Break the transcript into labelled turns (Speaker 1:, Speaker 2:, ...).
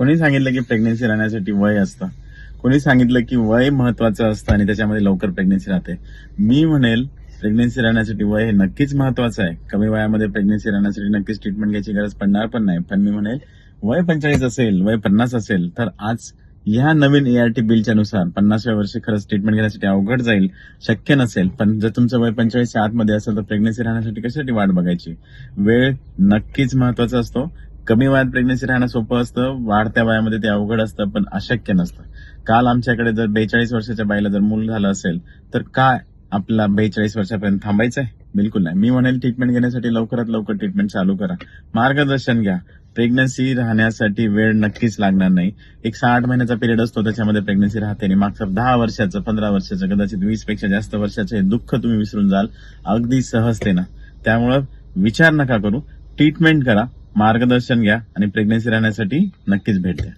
Speaker 1: कोणी सांगितलं की प्रेग्नन्सी राहण्यासाठी वय असतं? कोणी सांगितलं की वय महत्वाचं असतं आणि त्याच्यामध्ये लवकर प्रेग्नन्सी राहते? मी म्हणेल प्रेग्नन्सी राहण्यासाठी वय हे नक्कीच महत्वाचं आहे. कमी वयामध्ये प्रेग्नन्सी राहण्यासाठी नक्कीच ट्रीटमेंट घ्यायची गरज पडणार पण नाही. पण मी म्हणेल वय पंचेचाळीस असेल वय पन्नास असेल तर आज ह्या नवीन एआरटी बिलच्या नुसार पन्नासव्या वर्षी खरंच ट्रीटमेंट घेण्यासाठी अवघड जाईल शक्य नसेल. पण जर तुमचं वय पंचेचाळीसच्या आतमध्ये असेल तर प्रेग्नेन्सी राहण्यासाठी कशासाठी वाट बघायची? वेळ नक्कीच महत्त्वाचा असतो. कमी वयात प्रेग्नन्सी राहणं सोपं असतं वाढत्या वयामध्ये ते अवघड असतं पण अशक्य नसतं. काल आमच्याकडे जर बेचाळीस वर्षाच्या बाईला जर मूल झालं असेल तर काय आपला बेचाळीस वर्षापर्यंत थांबायचं आहे बिलकुल नाही. मी म्हणेल ट्रीटमेंट घेण्यासाठी लवकरात लवकर ट्रीटमेंट चालू करा. मार्गदर्शन घ्या. प्रेग्नन्सी राहण्यासाठी वेळ नक्कीच लागणार नाही. एक सहा आठ महिन्याचा पिरियड असतो त्याच्यामध्ये प्रेग्नन्सी राहते आणि मागचं दहा वर्षाचं पंधरा वर्षाचं कदाचित वीसपेक्षा जास्त वर्षाचं हे दुःख तुम्ही विसरून जाल. अगदी सहजतेनं. त्यामुळं विचार नका करू. ट्रीटमेंट करा. मार्गदर्शन घ्या आणि प्रेग्नन्सी राहण्यासाठी नक्कीच भेट द्या.